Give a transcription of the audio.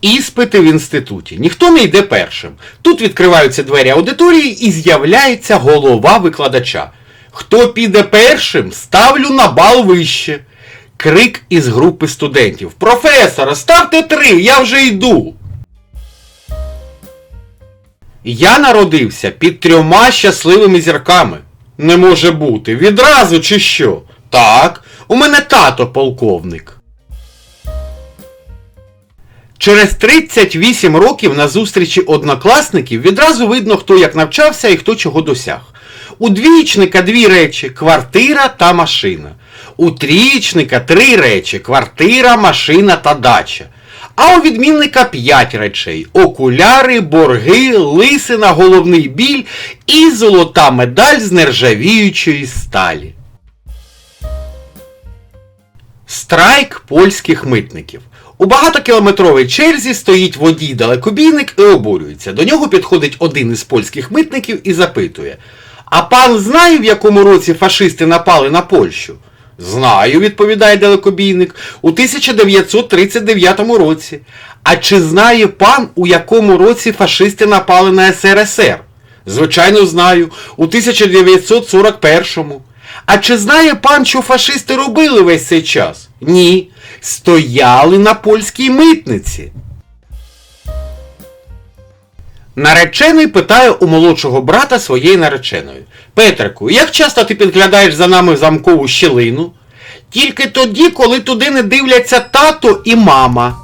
Іспити в інституті. Ніхто не йде першим. Тут відкриваються двері аудиторії і з'являється голова викладача. Хто піде першим, ставлю на бал вище. Крик із групи студентів. Професора, ставте три, я вже йду. Я народився під трьома щасливими зірками. Не може бути. Відразу чи що? Так, у мене тато полковник. Через 38 років на зустрічі однокласників відразу видно, хто як навчався і хто чого досяг. У двічника дві речі квартира та машина. У трічника три речі квартира, машина та дача. А у відмінника п'ять речей: окуляри, борги, лисина, головний біль і золота медаль з нержавіючої сталі. Страйк польських митників. У багатокілометровій черзі стоїть водій далекобійник і обурюється. До нього підходить один із польських митників і запитує: А пан знає, в якому році фашисти напали на Польщу? Знаю, відповідає далекобійник, у 1939 році. А чи знає пан, у якому році фашисти напали на СРСР? Звичайно, знаю, у 1941-му. А чи знає пан, що фашисти робили весь цей час? Ні. Стояли на польській митниці. Наречений питає у молодшого брата своєї нареченої. Петрику, як часто ти підглядаєш за нами в замкову щілину? Тільки тоді, коли туди не дивляться тато і мама.